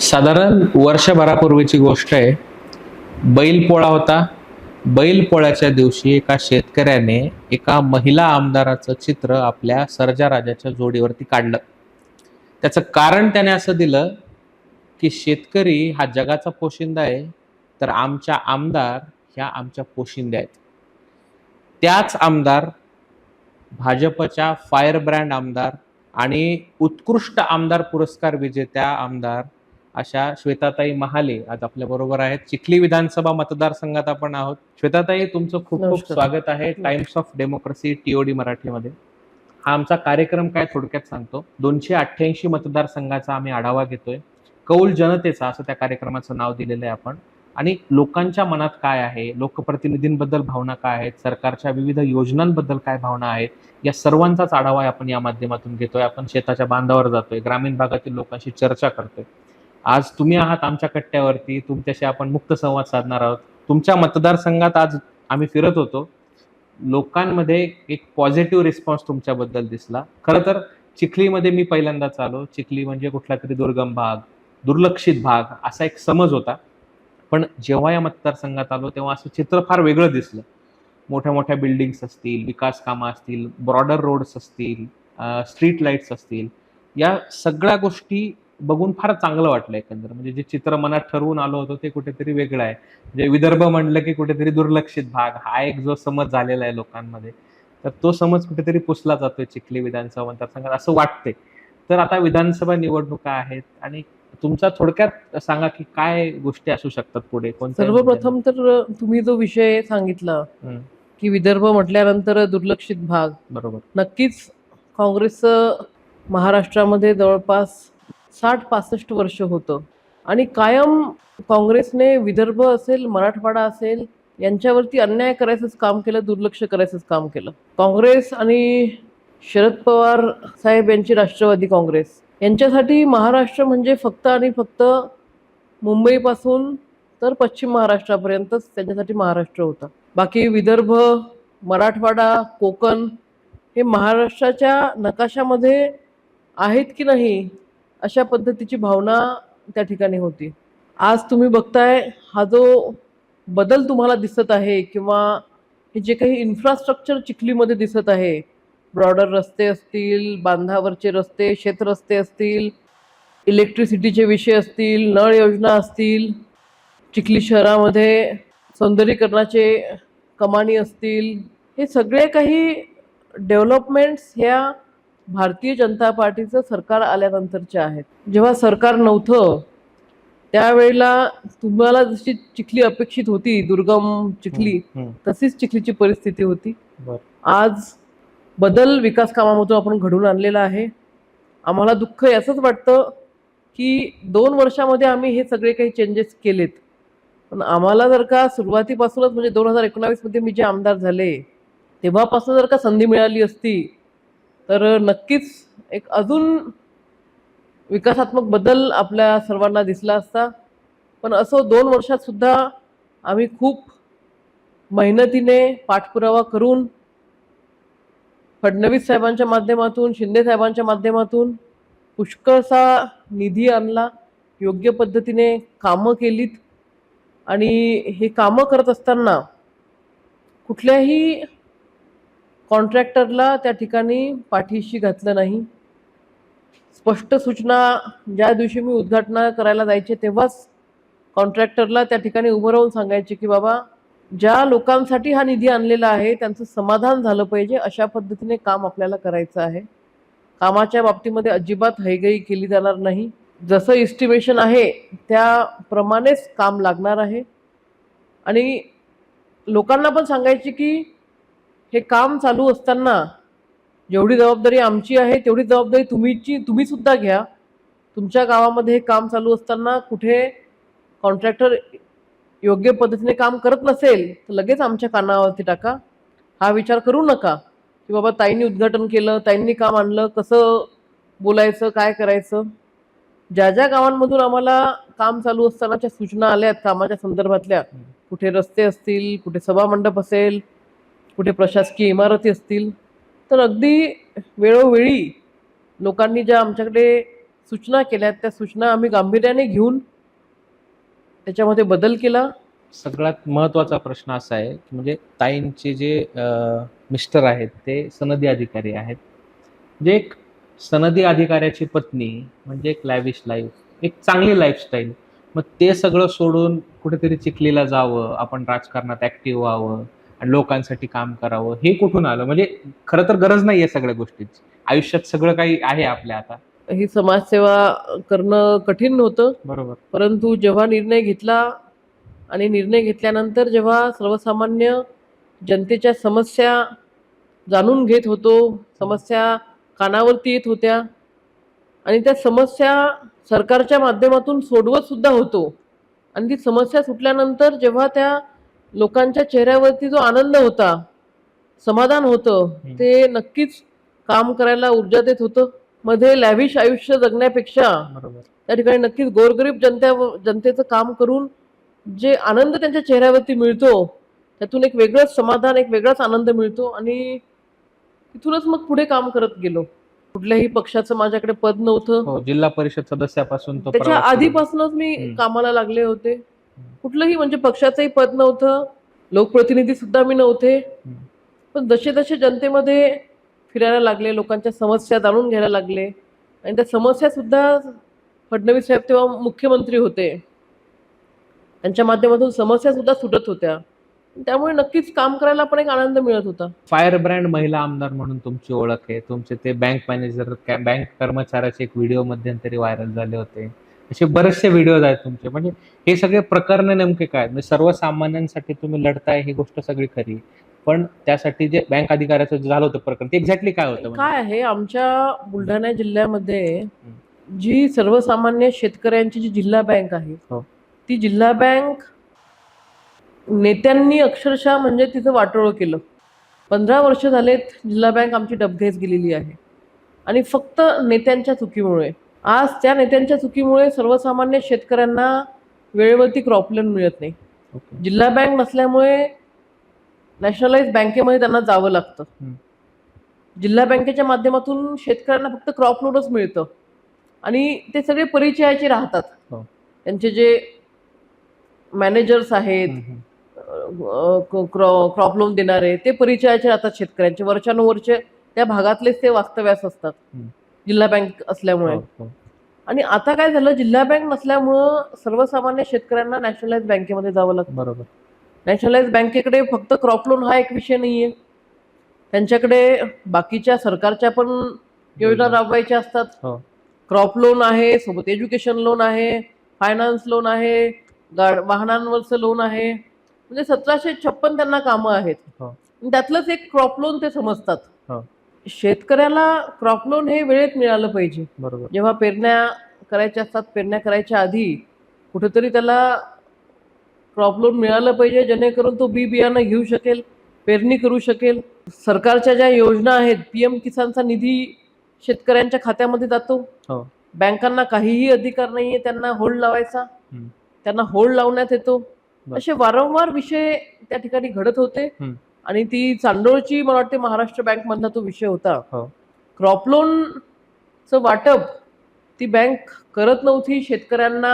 साधारण वर्षभरापूर्वीची गोष्ट आहे. बैलपोळा होता. बैलपोळ्याच्या दिवशी एका शेतकऱ्याने एका महिला आमदाराचं चित्र आपल्या सरजा राजाच्या जोडीवरती काढलं. त्याचं कारण त्याने असं दिलं की शेतकरी हा जगाचा पोशिंदा आहे तर आमच्या आमदार ह्या आमच्या पोशिंद्या आहेत. त्याच आमदार भाजपच्या फायर ब्रँड आमदार आणि उत्कृष्ट आमदार पुरस्कार विजेत्या आमदार अशा श्वेताताई महाले आज आपल्या बरोबर आहेत. चिखली विधानसभा मतदारसंघात आपण आहोत. श्वेताताई तुमचं खूप खूप. स्वागत आहे टाइम्स ऑफ डेमोक्रेसी टीओडी मराठीमध्ये. हा आमचा कार्यक्रम काय थोडक्यात सांगतो. दोनशे अठ्ठ्याऐंशी मतदारसंघाचा आम्ही आढावा घेतोय. कौल जनतेचा असं त्या कार्यक्रमाचं नाव दिलेलं आहे आपण. आणि लोकांच्या मनात काय आहे? लोकप्रतिनिधींबद्दल भावना काय आहेत? सरकारच्या विविध योजनांबद्दल काय भावना आहेत? या सर्वांचाच आढावा आपण या माध्यमातून घेतोय. आपण शेताच्या बांधावर जातोय. ग्रामीण भागातील लोकांशी चर्चा करतोय. आज तुम्ही आहात आमच्या कट्ट्यावरती तुमच्याशी आपण मुक्त संवाद साधणार आहोत. तुमच्या मतदारसंघात आज आम्ही फिरत होतो. लोकांमध्ये एक पॉझिटिव्ह रिस्पॉन्स तुमच्याबद्दल दिसला. खरं तर चिखलीमध्ये मी पहिल्यांदाच आलो. चिखली म्हणजे कुठला तरी दुर्गम भाग दुर्लक्षित भाग असा एक समज होता. पण जेव्हा या मतदारसंघात आलो तेव्हा असं चित्र फार वेगळं दिसलं. मोठ्या मोठ्या बिल्डिंग्स असतील विकास कामं असतील ब्रॉडर रोड्स असतील स्ट्रीट लाईट्स असतील. या सगळ्या गोष्टी बघून फार चांगलं वाटलं एकंदर. म्हणजे जे चित्र मनात ठरवून आलो होतो ते कुठेतरी वेगळं आहे. म्हणजे विदर्भ म्हणलं की कुठेतरी दुर्लक्षित भाग हा एक जो समज झालेला आहे लोकांमध्ये तर तो समज कुठेतरी पुसला जातोय चिखली विधानसभा मतदारसंघात असं वाटते तर आता विधानसभा निवडणुका आहेत आणि तुमचा थोडक्यात सांगा की काय गोष्टी असू शकतात पुढे? सर्वप्रथम तर तुम्ही जो विषय सांगितला. की विदर्भ म्हटल्यानंतर दुर्लक्षित भाग बरोबर. नक्कीच काँग्रेसचं महाराष्ट्रामध्ये जवळपास साठ पासष्ट वर्ष होतं. आणि कायम काँग्रेसने विदर्भ असेल मराठवाडा असेल यांच्यावरती अन्याय करायचंच काम केलं दुर्लक्ष करायचंच काम केलं. काँग्रेस आणि शरद पवार साहेब यांची राष्ट्रवादी काँग्रेस. यांच्यासाठी महाराष्ट्र म्हणजे फक्त आणि फक्त मुंबईपासून तर पश्चिम महाराष्ट्रापर्यंतच त्यांच्यासाठी महाराष्ट्र होता. बाकी विदर्भ मराठवाडा कोकण हे महाराष्ट्राच्या नकाशामध्ये आहेत की नाही अशा पद्धतीची भावना त्या ठिकाणी होती. आज तुम्ही बघताय हा जो बदल तुम्हाला दिसत आहे किंवा हे जे काही इन्फ्रास्ट्रक्चर चिखलीमध्ये दिसत आहे ब्रॉडर रस्ते असतील बांधावरचे रस्ते शेतरस्ते असतील इलेक्ट्रिसिटीचे विषय असतील नळ योजना असतील चिखली शहरामध्ये सौंदर्यीकरणाचे कमानी असतील हे सगळे काही डेव्हलपमेंट्स ह्या भारतीय जनता पार्टीचं सरकार आल्यानंतरचे आहेत. जेव्हा सरकार नव्हतं त्यावेळेला तुम्हाला जशी चिखली अपेक्षित होती दुर्गम चिखली. तशीच चिखलीची परिस्थिती होती. आज बदल विकास कामामधून आपण घडवून आणलेला आहे. आम्हाला दुःख याचंच वाटतं की दोन वर्षामध्ये आम्ही हे सगळे काही चेंजेस केलेत. पण आम्हाला जर का सुरुवातीपासूनच म्हणजे दोन हजार एकोणावीसमध्ये मी जे आमदार झाले तेव्हापासून जर का संधी मिळाली असती तर नक्कीच एक अजून विकासात्मक बदल आपल्या सर्वांना दिसला असता. पण असं दोन वर्षात सुद्धा आम्ही खूप मेहनतीने पाठपुरावा करून फडणवीस साहेबांच्या माध्यमातून शिंदे साहेबांच्या माध्यमातून पुष्कळसा निधी आणला योग्य पद्धतीने कामं केलीत. आणि हे कामं करत असताना कुठल्याही कॉन्ट्रॅक्टरला त्या ठिकाणी पाठीशी घातलं नाही. स्पष्ट सूचना ज्या दिवशी मी उद्घाटन करायला जायचे तेव्हाच कॉन्ट्रॅक्टरला त्या ठिकाणी उभं राहून सांगायचे की बाबा ज्या लोकांसाठी हा निधी आणलेला आहे त्यांचं समाधान झालं पाहिजे अशा पद्धतीने काम आपल्याला करायचं आहे. कामाच्या बाबतीमध्ये अजिबात हैगई केली जाणार नाही. जसं इस्टिमेशन आहे त्याप्रमाणेच काम लागणार आहे. आणि लोकांना पण सांगायचे की हे काम चालू असताना जेवढी जबाबदारी आमची आहे तेवढी जबाबदारी तुम्हीची तुम्ही सुद्धा घ्या. तुमच्या गावामध्ये हे काम चालू असताना कुठे कॉन्ट्रॅक्टर योग्य पद्धतीने काम करत नसेल तर लगेच आमच्या कानावरती टाका. हा विचार करू नका की बाबा ताईंनी उद्घाटन केलं ताईंनी काम आणलं कसं बोलायचं काय करायचं? ज्या ज्या गावांमधून आम्हाला काम चालू असतानाच्या सूचना आल्या आहेत कामाच्या संदर्भातल्या कुठे रस्ते असतील कुठे सभामंडप असेल कुठे प्रशासकीय इमारती असतील तर अगदी वेळोवेळी लोकांनी ज्या आमच्याकडे सूचना केल्या त्या सूचना आम्ही गांभीर्याने घेऊन त्याच्यामध्ये बदल केला. सगळ्यात महत्त्वाचा प्रश्न असा आहे की म्हणजे ताईंचे जे मिस्टर आहेत ते सनदी अधिकारी आहेत. म्हणजे एक सनदी अधिकाऱ्याची पत्नी म्हणजे एक लॅविश लाईफ एक चांगली लाईफस्टाईल मग ते सगळं सोडून कुठेतरी चिखलीला जावं आपण राजकारणात ऍक्टिव्ह व्हावं आणि लोकांसाठी काम करावं हे कुठून आलं? म्हणजे खरं तर गरज नाही आहे सगळ्या गोष्टीची. आयुष्यात सगळं काही आहे आपल्या आता. ही समाजसेवा करणं कठीण नव्हतं. बरोबर. परंतु जेव्हा निर्णय घेतला आणि निर्णय घेतल्यानंतर जेव्हा सर्वसामान्य जनतेच्या समस्या जाणून घेत होतो समस्या कानावरती येत होत्या आणि त्या समस्या सरकारच्या माध्यमातून सोडवत सुद्धा होतो. आणि ती समस्या सुटल्यानंतर जेव्हा त्या लोकांच्या चेहऱ्यावरती जो आनंद होता समाधान होतं. ते नक्कीच काम करायला ऊर्जा देत होतं मध्ये लॅविश आयुष्य जगण्यापेक्षा त्या ठिकाणी नक्कीच गोरगरीब जनत्या जनतेचं काम करून जे आनंद त्यांच्या चेहऱ्यावरती मिळतो त्यातून एक वेगळंच समाधान एक वेगळाच आनंद मिळतो आणि तिथूनच मग पुढे काम करत गेलो कुठल्याही पक्षाचं माझ्याकडे पद नव्हतं हो जिल्हा परिषद सदस्यापासून त्याच्या. आधीपासूनच मी. कामाला लागले होते कुठलंही म्हणजे पक्षाचंही पद नव्हतं लोकप्रतिनिधी सुद्धा मी नव्हते. पण जसे जसे जनतेमध्ये फिरायला लागले लोकांच्या समस्या जाणून घ्यायला लागले आणि त्या समस्या सुद्धा फडणवीस साहेब तेव्हा मुख्यमंत्री होते. त्यांच्या माध्यमातून समस्या सुद्धा सुटत होत्या. त्यामुळे नक्कीच काम करायला पण एक आनंद मिळत होता. फायर ब्रँड महिला आमदार म्हणून तुमची ओळख आहे. तुमचे ते बँक मॅनेजर बँक कर्मचाऱ्याचे एक व्हिडिओ मध्यंतरी व्हायरल झाले होते. असे बरेचसे व्हिडिओज आहेत तुमचे. म्हणजे हे सगळे प्रकरण नेमके काय म्हणजे सर्वसामान्यांसाठी तुम्ही लढताय ही गोष्ट सगळी खरी पण त्यासाठी जे बँक अधिकाऱ्याचं झालं होतं प्रकरण ते एक्झॅक्टली काय होतं म्हणजे? काय आहे आमच्या बुलढाणा जिल्ह्यामध्ये जी सर्वसामान्य शेतकऱ्यांची जी जिल्हा बँक आहे हो. ती जिल्हा बँक नेत्यांनी अक्षरशः म्हणजे तिचं वाटोळं केलं. पंधरा वर्ष झालेत जिल्हा बँक आमची डबघाईस गेलेली आहे. आणि फक्त नेत्यांच्या चुकीमुळे. आज त्या नेत्यांच्या चुकीमुळे सर्वसामान्य शेतकऱ्यांना वेळेवरती क्रॉप लोन मिळत नाही ओके. जिल्हा बँक नसल्यामुळे नॅशनलाइज बँकेमध्ये त्यांना जावं लागतं हं. जिल्हा बँकेच्या माध्यमातून शेतकऱ्यांना फक्त क्रॉप लोनच मिळतं आणि ते सगळे परिचयाचे राहतात हो. त्यांचे जे मॅनेजर्स आहेत हम्म. क्रॉप लोन देणारे ते परिचयाचे राहतात शेतकऱ्यांचे वर्षानुवर्षे त्या भागातलेच ते वास्तव्यास असतात. जिल्हा बँक असल्यामुळे हो, हो. आणि आता काय झालं जिल्हा बँक नसल्यामुळं सर्वसामान्य शेतकऱ्यांना नॅशनलाइज बँकेमध्ये जावं लागतं बरोबर नॅशनलाइज बँकेकडे फक्त क्रॉप लोन हा एक विषय नाही आहे त्यांच्याकडे बाकीच्या सरकारच्या पण योजना. राबवायच्या असतात हो. क्रॉप लोन आहे सोबत एज्युकेशन लोन आहे फायनान्स लोन आहे वाहनांवरचं लोन आहे म्हणजे सतराशे छप्पन त्यांना कामं आहेत हो. त्यातलंच एक क्रॉप लोन ते समजतात हो. शेतकऱ्याला क्रॉप लोन हे वेळेत मिळालं पाहिजे बरोबर जेव्हा पेरण्या करायच्या असतात पेरण्या करायच्या आधी कुठेतरी त्याला क्रॉप लोन मिळालं पाहिजे जेणेकरून तो बी बियाणं घेऊ शकेल पेरणी करू शकेल सरकारच्या ज्या योजना आहेत पी एम किसानचा निधी शेतकऱ्यांच्या खात्यामध्ये जातो हो. बँकांना काहीही अधिकार नाही आहे त्यांना होल्ड लावायचा. त्यांना होल्ड लावण्यात येतो. असे वारंवार विषय त्या ठिकाणी घडत होते. आणि ती चांदोळची मला वाटते महाराष्ट्र बँक मधला तो विषय होता हो. क्रॉप लोनचं वाटप ती बँक करत नव्हती शेतकऱ्यांना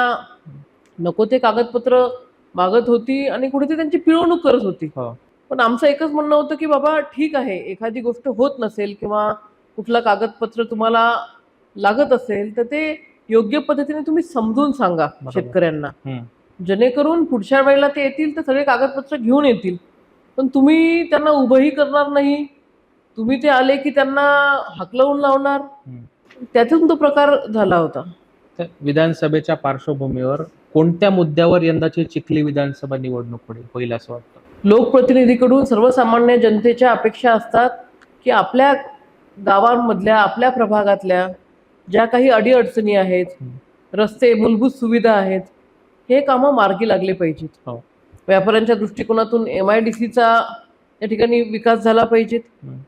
नको ते कागदपत्र मागत होती आणि कुठेतरी त्यांची पिळवणूक करत होती हो. पण आमचं एकच म्हणणं होतं की बाबा ठीक आहे एखादी गोष्ट होत नसेल किंवा कुठलं कागदपत्र तुम्हाला लागत असेल तर ते योग्य पद्धतीने तुम्ही समजून सांगा. शेतकऱ्यांना. जेणेकरून पुढच्या वेळेला ते येतील तर सगळे कागदपत्र घेऊन येतील पण तुम्ही त्यांना उभंही करणार नाही. तुम्ही ते आले की त्यांना हाकलवून लावणार. त्यातून तो प्रकार झाला होता. विधानसभेच्या पार्श्वभूमीवर कोणत्या मुद्द्यावर यंदाची चिखली विधानसभा निवडणूक होईल होईल असं वाटतं? लोकप्रतिनिधीकडून सर्वसामान्य जनतेच्या अपेक्षा असतात की आपल्या गावांमधल्या आपल्या प्रभागातल्या ज्या काही अडीअडचणी आहेत रस्ते मूलभूत सुविधा आहेत हे कामं मार्गी लागले पाहिजेत. हो. व्यापाऱ्यांच्या दृष्टिकोनातून एम आय डी सीचा या ठिकाणी विकास झाला पाहिजेत हम्म.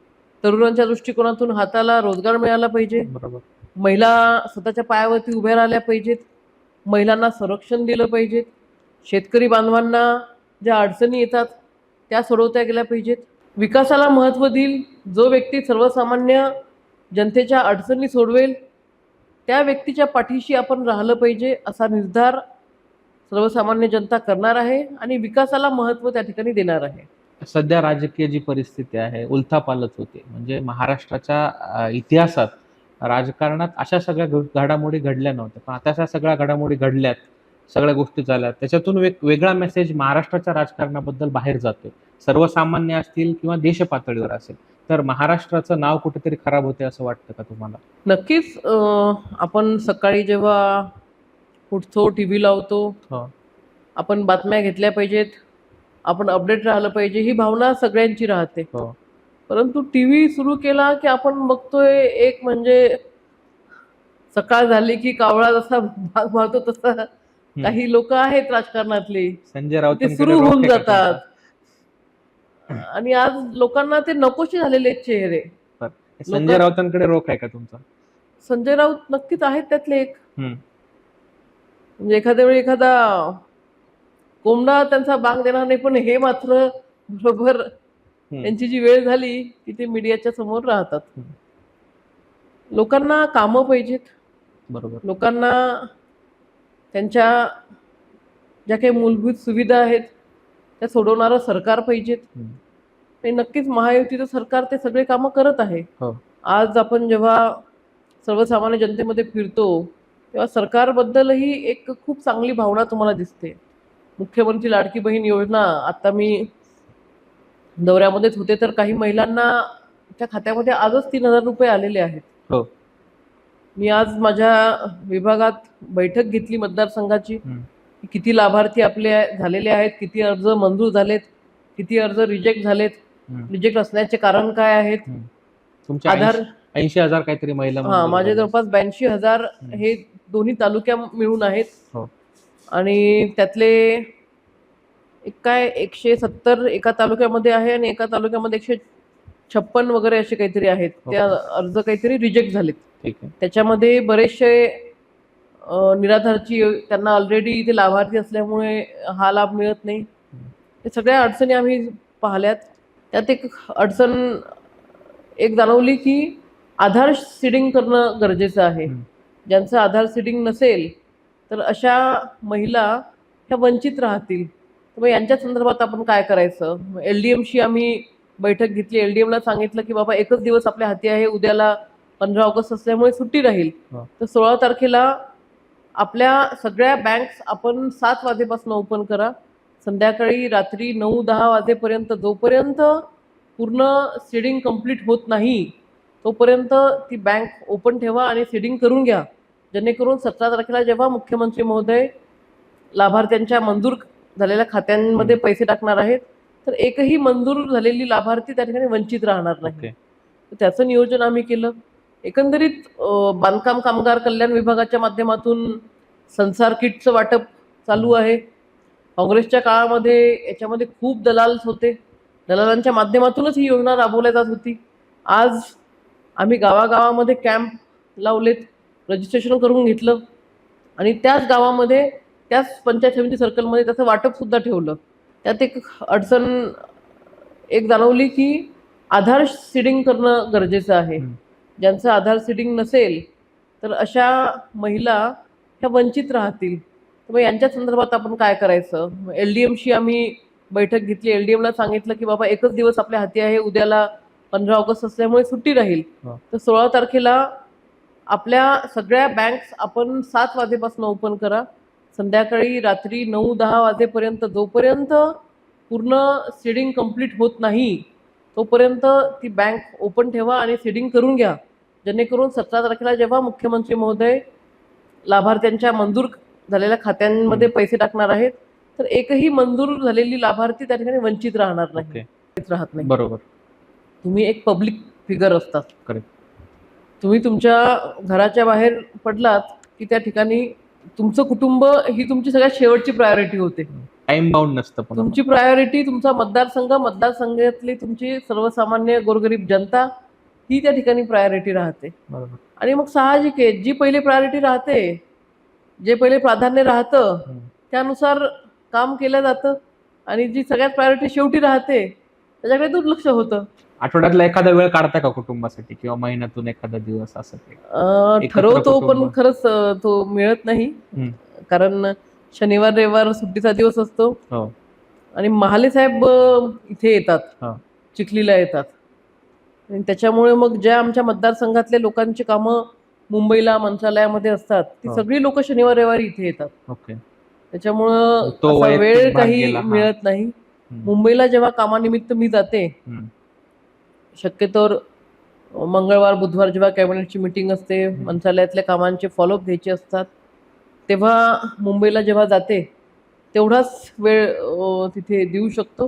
तरुणांच्या दृष्टिकोनातून हाताला रोजगार मिळाला पाहिजे. बरोबर. महिला स्वतःच्या पायावरती उभ्या राहिल्या पाहिजेत. महिलांना संरक्षण दिलं पाहिजेत. शेतकरी बांधवांना ज्या अडचणी येतात त्या सोडवता गेल्या पाहिजेत. विकासाला महत्त्व देईल जो व्यक्ती सर्वसामान्य जनतेच्या अडचणी सोडवेल त्या व्यक्तीच्या पाठीशी आपण राहिलं पाहिजे असा निर्धार सर्वसामान्य जनता करणार आहे आणि विकासाला महत्त्व त्या ठिकाणी देणार आहे. सध्या राजकीय जी परिस्थिती आहे उलथापालथ होते. म्हणजे महाराष्ट्राच्या इतिहासात राजकारणात अशा सगळ्या घडामोडी घडल्या नव्हत्या. पण आता अशा सगळ्या घडामोडी घडल्यात सगळ्या गोष्टी झाल्यात त्याच्यातून वेग वेगळा मेसेज महाराष्ट्राच्या राजकारणाबद्दल बाहेर जातोय. सर्वसामान्य असतील किंवा देश पातळीवर असेल तर महाराष्ट्राचं नाव कुठेतरी खराब होते असं वाटतं का तुम्हाला? नक्कीच आपण सकाळी जेव्हा उठतो टी व्ही लावतो. आपण बातम्या घेतल्या पाहिजेत. आपण अपडेट राहिलं पाहिजे. ही भावना सगळ्यांची राहते. हो. परंतु टी व्ही सुरू केला की आपण बघतोय एक म्हणजे सकाळ झाली की कावळा जसा भाग मारतो तसा काही लोक आहेत राजकारणातली. संजय ते राऊत सुरू होऊन जातात. आणि आज लोकांना ते नकोशी झालेले चेहरे. संजय राऊतांकडे रोख आहे का तुमचा? संजय राऊत नक्कीच आहेत त्यातले एक. म्हणजे एखाद्या वेळी एखादा कोंबडा त्यांचा बाग देणार नाही पण हे मात्र बरोबर त्यांची जी वेळ झाली की ते मीडियाच्या समोर राहतात. लोकांना कामं पाहिजेत बरोबर लोकांना त्यांच्या ज्या काही मूलभूत सुविधा आहेत त्या सोडवणारं सरकार पाहिजेत. आणि नक्कीच महायुतीचं सरकार ते सगळे कामं करत आहे हो. आज आपण जेव्हा सर्वसामान्य जनतेमध्ये फिरतो तेव्हा सरकारबद्दलही एक खूप चांगली भावना तुम्हाला दिसते. मुख्यमंत्री लाडकी बहीण योजना आता मी दौऱ्यामध्येच होते तर काही महिलांना त्या खात्यामध्ये आजच तीन हजार रुपये आलेले आहेत. हो. मी आज माझ्या विभागात बैठक घेतली मतदारसंघाची. किती लाभार्थी आपले झालेले आहेत किती अर्ज मंजूर झालेत किती अर्ज रिजेक्ट झालेत. रिजेक्ट असण्याचे कारण काय आहेत? तुमच्या आधार ऐंशी हजार काहीतरी महिला हा माझे. जवळपास ब्याऐंशी हजार. हे दोन्ही तालुक्या मिळून आहेत हो. आणि त्यातले एक काय एकशे सत्तर एका तालुक्यामध्ये आहे आणि एका तालुक्यामध्ये एकशे छप्पन वगैरे असे काहीतरी आहेत. त्या अर्ज काहीतरी रिजेक्ट झालेत त्याच्यामध्ये बरेचसे निराधारची त्यांना ऑलरेडी इथे लाभार्थी असल्यामुळे हा लाभ मिळत नाही हे सगळ्या अडचणी आम्ही पाहिल्यात त्यात एक अडचण एक जाणवली की आधार सीडिंग करणं गरजेचं आहे. ज्यांचं आधार सीडिंग नसेल तर अशा महिला ह्या वंचित राहतील. तर मग यांच्या संदर्भात आपण काय करायचं? एल डी एमशी आम्ही बैठक घेतली. एल डी एमला सांगितलं की बाबा एकच दिवस आपल्या हाती आहे. उद्याला पंधरा ऑगस्ट असल्यामुळे सुट्टी राहील. तर सोळा तारखेला आपल्या सगळ्या बँक्स आपण सात वाजेपासून ओपन करा. संध्याकाळी रात्री नऊ दहा वाजेपर्यंत जोपर्यंत पूर्ण सीडिंग कंप्लीट होत नाही तोपर्यंत ती बँक ओपन ठेवा आणि सीडिंग करून घ्या. जेणेकरून सतरा तारखेला जेव्हा मुख्यमंत्री महोदय लाभार्थ्यांच्या मंजूर झालेल्या खात्यांमध्ये पैसे टाकणार आहेत तर एकही मंजूर झालेली लाभार्थी त्या ठिकाणी वंचित राहणार नाही. त्याचं नियोजन आम्ही केलं. एकंदरीत बांधकाम कामगार कल्याण विभागाच्या माध्यमातून संसार किटचं वाटप चालू आहे. काँग्रेसच्या काळामध्ये याच्यामध्ये खूप दलाल होते. दलालांच्या माध्यमातूनच ही योजना राबवल्या जात होती. आज आम्ही गावागावामध्ये कॅम्प लावलेत रजिस्ट्रेशन करून घेतलं आणि त्याच गावामध्ये त्याच पंचायत समिती सर्कलमध्ये त्याचं वाटपसुद्धा ठेवलं. त्यात एक अडचण एक जाणवली की आधार सीडिंग करणं गरजेचं आहे. ज्यांचं आधार सीडिंग नसेल तर अशा महिला ह्या वंचित राहतील. तर मग यांच्या संदर्भात आपण काय करायचं? एल डी एमशी आम्ही बैठक घेतली. एल डी एमला सांगितलं की बाबा एकच दिवस आपल्या हाती आहे. उद्याला पंधरा ऑगस्ट असल्यामुळे सुट्टी राहील. तर सोळा तारखेला आपल्या सगळ्या बँक्स आपण सात वाजेपासून ओपन करा. संध्याकाळी रात्री नऊ दहा वाजेपर्यंत जोपर्यंत पूर्ण सीडिंग कंप्लीट होत नाही तोपर्यंत ती बँक ओपन ठेवा आणि सीडिंग करून घ्या. जेणेकरून सतरा तारखेला जेव्हा मुख्यमंत्री महोदय लाभार्थ्यांच्या मंजूर झालेल्या खात्यांमध्ये पैसे टाकणार आहेत तर एकही मंजूर झालेली लाभार्थी त्या ठिकाणी वंचित राहणार नाही. राहत नाही. बरोबर. तुम्ही एक पब्लिक फिगर असतात. तुम्ही तुमच्या घराच्या बाहेर पडलात की त्या ठिकाणी तुमचं कुटुंब ही तुमची सगळ्यात शेवटची प्रायोरिटी होते. टाइम बाउंड नसतं तुमची प्रायोरिटी तुमचा मतदारसंघ मतदारसंघातली तुमची सर्वसामान्य गोरगरीब जनता ही त्या ठिकाणी प्रायोरिटी राहते. बरोबर. आणि मग साहजिक आहे जी पहिले प्रायोरिटी राहते जे पहिले प्राधान्य राहतं. त्यानुसार काम केलं जातं आणि जी सगळ्यात प्रायोरिटी शेवटी राहते त्याच्याकडे दुर्लक्ष होतं. आठवड्यातला एखादा वेळ काढता का कुटुंबासाठी किंवा महिन्यातून एखादा दिवस असं ठरवतो पण. खरंच तो मिळत नाही. कारण शनिवार रविवार सुट्टीचा दिवस असतो. हो. आणि महाले साहेब इथे येतात. चिखलीला येतात. आणि त्याच्यामुळे मग ज्या आमच्या मतदारसंघातल्या लोकांची कामं मुंबईला मंत्रालयामध्ये असतात ती हो. सगळी लोक शनिवार रविवारी इथे येतात. ओके. त्याच्यामुळं तो असा वैयक्तिक वेळ भाग काही गेला, हा. मिळत नाही हम्म. मुंबईला जेव्हा कामानिमित्त मी जाते हम्म. शक्यतोवर मंगळवार बुधवार जेव्हा कॅबिनेटची मिटिंग असते. मंत्रालयातल्या कामांचे फॉलोअप घ्यायचे असतात तेव्हा मुंबईला जेव्हा जाते तेवढाच वेळ अं, तिथे देऊ शकतो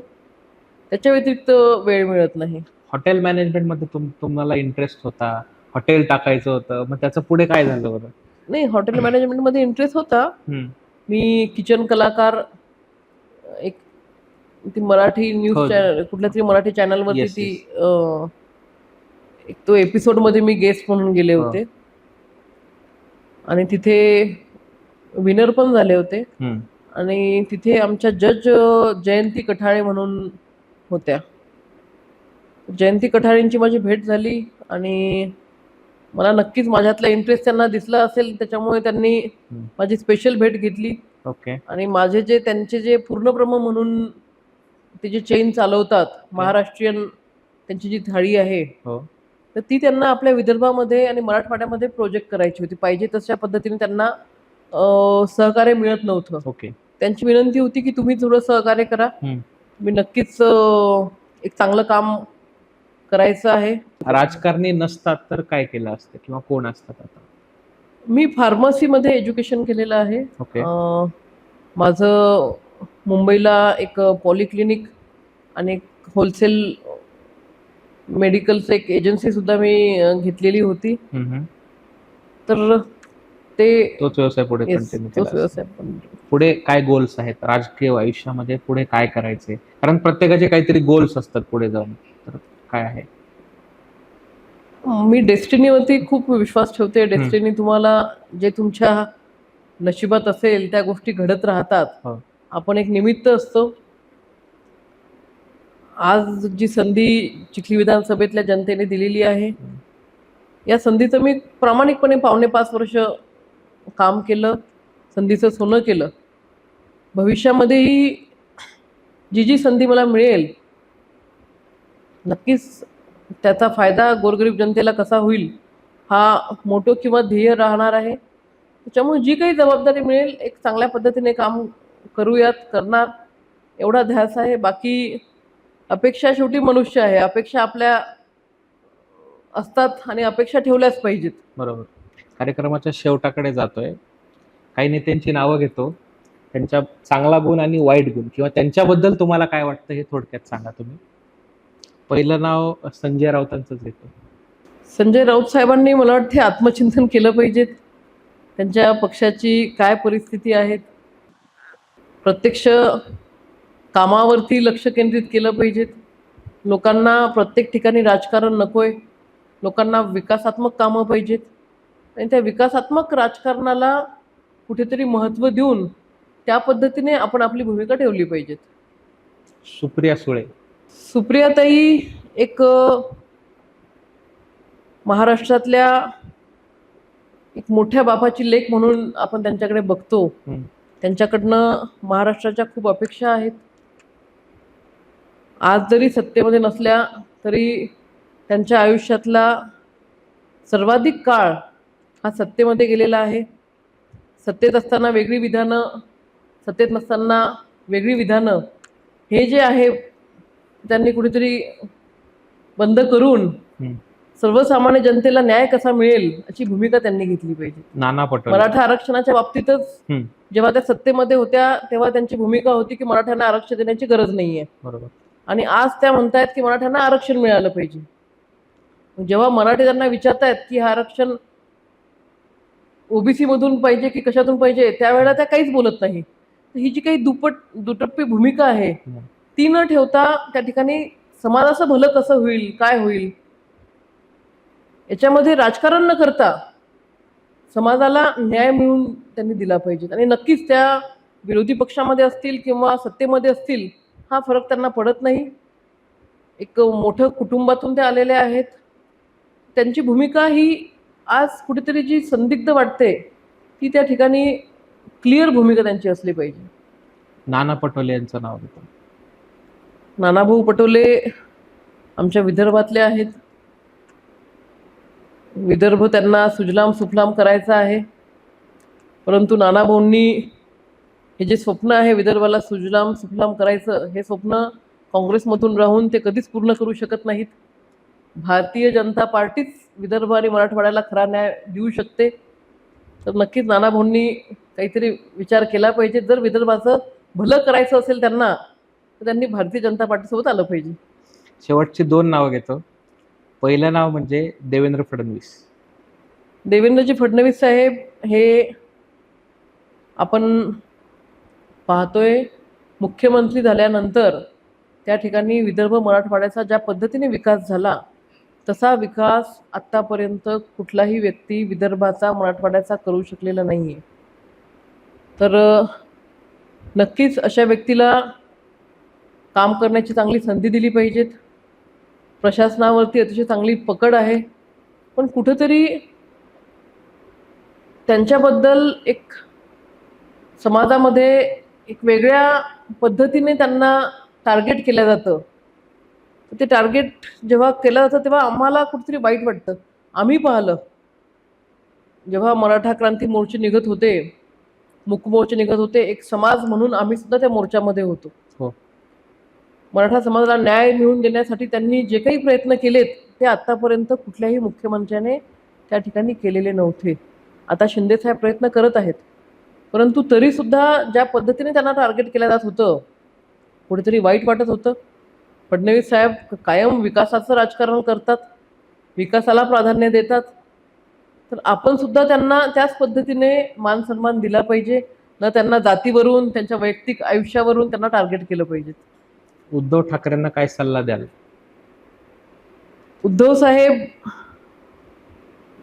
त्याच्या व्यतिरिक्त वेळ मिळत नाही हॉटेल मॅनेजमेंटमध्ये तुम तुम्हाला इंटरेस्ट होता हॉटेल टाकायचं होतं मग त्याचं पुढे काय झालं बरं नाही हॉटेल मॅनेजमेंटमध्ये इंटरेस्ट होता हम्म. मी किचन कलाकार एक ती मराठी हो. न्यूज चॅनल कुठल्या तरी मराठी चॅनलवरती Yes, ती अं, एक तो एपिसोडमध्ये मी गेस्ट म्हणून गेले हो. होते आणि तिथे विनर पण झाले होते हम्म. आणि तिथे आमच्या जज जयंती कठाळे म्हणून होत्या जयंती कठाळेंची माझी भेट झाली आणि मला नक्कीच माझ्यातला इंटरेस्ट त्यांना दिसला असेल त्याच्यामुळे त्यांनी. माझी स्पेशल भेट घेतली. ओके आणि माझे जे त्यांचे जे पूर्णब्रह्म म्हणून ते जे चेन चालवतात महाराष्ट्रीयन त्यांची जी थाळी आहे हो. तर ती त्यांना आपल्या विदर्भामध्ये आणि मराठवाड्यामध्ये प्रोजेक्ट करायची होती. पाहिजे तशा पद्धतीने त्यांना सहकार्य मिळत नव्हतं. ओके त्यांची विनंती होती की तुम्ही थोडं सहकार्य करा. मी नक्कीच एक चांगलं काम करायचं आहे. राजकारणी नसतात तर काय केलं असतं किंवा कोण असतात आता? मी फार्मसीमध्ये एज्युकेशन केलेलं आहे. ओके. माझं मुंबईला एक पॉलिक्लिनिक आणि एक होलसेल मेडिकलचं एक एजन्सी सुद्धा मी घेतलेली होती. तर ते तोच व्यवसाय पुढे व्यवसाय पुढे काय गोल्स आहेत? राजकीय आयुष्यामध्ये पुढे काय करायचे कारण प्रत्येकाचे काहीतरी गोल्स असतात पुढे जाऊन. काय आहे? मी डेस्टिनीवरती खूप विश्वास ठेवते. डेस्टिनी तुम्हाला जे तुमच्या नशिबात असेल त्या गोष्टी घडत राहतात. हो. आपण एक निमित्त असतो. आज जी संधी चिखली विधानसभेतल्या जनतेने दिलेली आहे या संधीचं मी प्रामाणिकपणे पावणे पाच वर्ष काम केलं संधीचं सोनं केलं. भविष्यामध्येही जी जी संधी मला मिळेल नक्कीच त्याचा फायदा गोरगरीब जनतेला कसा होईल हा मोठं किंवा ध्येय राहणार आहे. त्याच्यामुळे जी काही जबाबदारी मिळेल एक चांगल्या पद्धतीने काम करूयात करणार एवढा ध्यास आहे. बाकी अपेक्षा शेवटी मनुष्य आहे. अपेक्षा आपल्या असतात आणि अपेक्षा ठेवल्याच पाहिजेत. बरोबर. कार्यक्रमाच्या शेवटाकडे जातोय. काही नेत्यांची नावं घेतो. त्यांच्या चांगला गुण आणि वाईट गुण किंवा त्यांच्याबद्दल तुम्हाला काय वाटतं हे थोडक्यात सांगा तुम्ही. पहिलं नाव संजय राऊतांचंच घेतो संजय राऊत साहेबांनी मला वाटते आत्मचिंतन केलं पाहिजे. त्यांच्या पक्षाची काय परिस्थिती आहे प्रत्यक्ष कामावरती लक्ष केंद्रित केलं पाहिजे. लोकांना प्रत्येक ठिकाणी राजकारण नकोय. लोकांना विकासात्मक कामं पाहिजेत. आणि त्या विकासात्मक राजकारणाला कुठेतरी महत्त्व देऊन त्या पद्धतीने आपण आपली भूमिका ठेवली पाहिजेत. सुप्रिया सुळे. सुप्रियाताई एक महाराष्ट्रातल्या एक मोठ्या बापाची लेख म्हणून आपण त्यांच्याकडे बघतो. त्यांच्याकडनं महाराष्ट्राच्या खूप अपेक्षा आहेत. आज जरी सत्तेमध्ये नसल्या तरी त्यांच्या आयुष्यातला सर्वाधिक काळ हा सत्तेमध्ये गेलेला आहे. सत्तेत असताना वेगळी विधानं सत्तेत नसताना वेगळी विधानं हे जे आहे त्यांनी कुठेतरी बंद करून. सर्वसामान्य जनतेला न्याय कसा मिळेल अशी भूमिका त्यांनी घेतली पाहिजे नाना पटोले मराठा आरक्षणाच्या बाबतीतच. जेव्हा त्या सत्तेमध्ये होत्या तेव्हा त्यांची भूमिका होती की मराठ्यांना आरक्षण देण्याची गरज नाहीये बरोबर आणि आज त्या म्हणतायत की मराठ्यांना आरक्षण मिळालं पाहिजे जेव्हा मराठी त्यांना विचारतायत की हे आरक्षण ओबीसी मधून पाहिजे की कशातून पाहिजे त्यावेळेला त्या काहीच बोलत नाही ही जी काही दुपट दुटप्पी भूमिका आहे. ती न ठेवता त्या ठिकाणी समाजाचं भलं कसं होईल काय होईल? याच्यामध्ये राजकारण न करता समाजाला न्याय मिळून त्यांनी दिला पाहिजे. आणि नक्कीच त्या विरोधी पक्षामध्ये असतील किंवा सत्तेमध्ये असतील हा फरक त्यांना पडत नाही. एक मोठं कुटुंबातून ते आलेले आहेत. त्यांची भूमिका ही आज कुठेतरी जी संदिग्ध वाटते ती त्या ठिकाणी क्लिअर भूमिका त्यांची असली पाहिजे. नाना पटोले यांचं नाव घेतो. नानाभाऊ पटोले आमच्या विदर्भातले आहेत. विदर्भ त्यांना सुजलाम सुफलाम करायचा आहे. परंतु नानाभाऊंनी हे जे स्वप्न आहे विदर्भाला सुजलाम सुफलाम करायचं हे स्वप्न काँग्रेसमधून राहून ते कधीच पूर्ण करू शकत नाहीत. भारतीय जनता पार्टीच विदर्भ आणि मराठवाड्याला खरा न्याय देऊ शकते. तर नक्कीच नानाभाऊंनी काहीतरी विचार केला पाहिजे. जर विदर्भाचं भलं करायचं असेल त्यांना तर त्यांनी भारतीय जनता पार्टीसोबत आलं पाहिजे. शेवटची दोन नावं घेतो. पहिलं नाव म्हणजे देवेंद्र फडणवीस. देवेंद्रजी फडणवीस साहेब हे आपण पाहतोय मुख्यमंत्री झाल्यानंतर त्या ठिकाणी विदर्भ मराठवाड्याचा ज्या पद्धतीने विकास झाला तसा विकास आत्तापर्यंत कुठलाही व्यक्ती विदर्भाचा मराठवाड्याचा करू शकलेला नाही आहे तर नक्कीच अशा व्यक्तीला काम करण्याची चांगली संधी दिली पाहिजेत. प्रशासनावरती अतिशय चांगली पकड आहे. पण कुठंतरी त्यांच्याबद्दल एक समाजामध्ये एक वेगळ्या पद्धतीने त्यांना टार्गेट केलं जातं. तर ते टार्गेट जेव्हा केलं जातं तेव्हा आम्हाला कुठेतरी वाईट वाटतं. आम्ही पाहिलं. जेव्हा मराठा क्रांती मोर्चे निघत होते मुकमोर्चे निघत होते एक समाज म्हणून आम्ही सुद्धा त्या मोर्चामध्ये होतो. मराठा समाजाला न्याय मिळवून देण्यासाठी त्यांनी जे काही प्रयत्न केलेत ते आतापर्यंत कुठल्याही मुख्यमंत्र्याने त्या ठिकाणी केलेले नव्हते. आता शिंदेसाहेब प्रयत्न करत आहेत. परंतु तरीसुद्धा ज्या पद्धतीने त्यांना टार्गेट केलं जात होतं कुठेतरी वाईट वाटत होतं. फडणवीस साहेब कायम विकासाचं राजकारण करतात विकासाला प्राधान्य देतात. तर आपण सुद्धा त्यांना त्याच पद्धतीने मान सन्मान दिला पाहिजे. न त्यांना जातीवरून त्यांच्या वैयक्तिक आयुष्यावरून त्यांना टार्गेट केलं पाहिजे. उद्धव ठाकरेंना काय सल्ला द्याल? उद्धव साहेब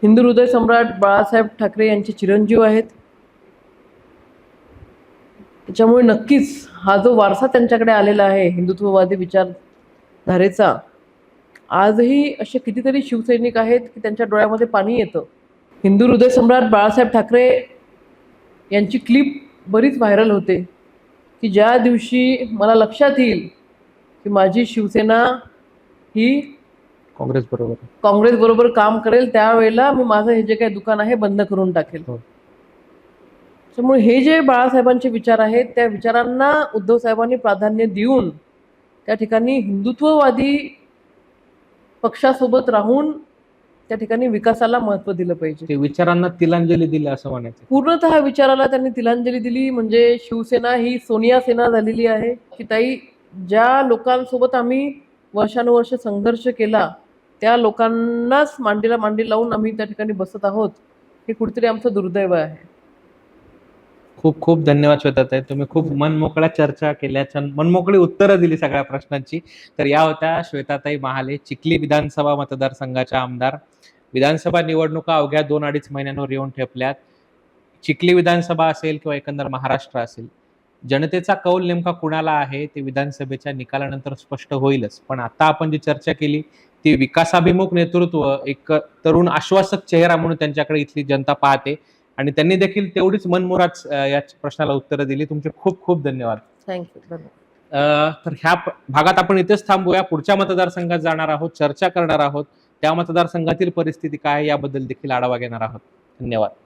हिंदू हृदय सम्राट बाळासाहेब ठाकरे यांचे चिरंजीव आहेत. त्याच्यामुळे नक्कीच हा जो वारसा त्यांच्याकडे आलेला आहे हिंदुत्ववादी विचारधारेचा आजही असे कितीतरी शिवसैनिक आहेत की त्यांच्या डोळ्यामध्ये पाणी येतं. हिंदू हृदय सम्राट बाळासाहेब ठाकरे यांची क्लिप बरीच व्हायरल होते की ज्या दिवशी मला लक्षात येईल की माझी शिवसेना ही काँग्रेस बरोबर काँग्रेस बरोबर काम करेल त्यावेळेला मी माझं हे जे काही दुकान आहे बंद करून टाकेल. हो. त्यामुळे हे जे बाळासाहेबांचे विचार आहेत त्या विचारांना उद्धव साहेबांनी प्राधान्य देऊन त्या ठिकाणी हिंदुत्ववादी पक्षासोबत राहून त्या ठिकाणी विकासाला महत्त्व दिलं पाहिजे. विचारांना तिलांजली दिली असं म्हणायचं. पूर्णतः विचाराला त्यांनी तिलांजली दिली म्हणजे शिवसेना ही सोनिया सेना झालेली आहे की ताई ज्या लोकांसोबत आम्ही वर्षानुवर्ष संघर्ष केला त्या लोकांनाच मांडीला मांडी लावून आम्ही त्या ठिकाणी बसत आहोत हे कुठेतरी आमचं दुर्दैव आहे. खूप खूप धन्यवाद श्वेताताई. तुम्ही खूप मनमोकळ्या चर्चा केल्या छान मनमोकळी उत्तरं दिली सगळ्या प्रश्नांची. तर या होत्या श्वेताताई महाले चिखली विधानसभा मतदारसंघाच्या आमदार. विधानसभा निवडणुका अवघ्या दोन अडीच महिन्यांवर येऊन ठेपल्यात. चिखली विधानसभा असेल किंवा एकंदर महाराष्ट्र असेल जनतेचा कौल नेमका कुणाला आहे ते विधानसभेच्या निकालानंतर स्पष्ट होईलच. पण आता आपण जी चर्चा केली ती विकासाभिमुख नेतृत्व एक तरुण आश्वासक चेहरा म्हणून त्यांच्याकडे इथली जनता पाहते. आणि त्यांनी देखील तेवढीच मनमुराद अं, या प्रश्नाला उत्तरं दिली. तुमचे खूप खूप धन्यवाद. थँक्यू तर ह्या भागात आपण इथेच थांबूया. पुढच्या मतदारसंघात जाणार आहोत चर्चा करणार आहोत. त्या मतदारसंघातील परिस्थिती काय याबद्दल देखील आढावा घेणार आहोत. धन्यवाद.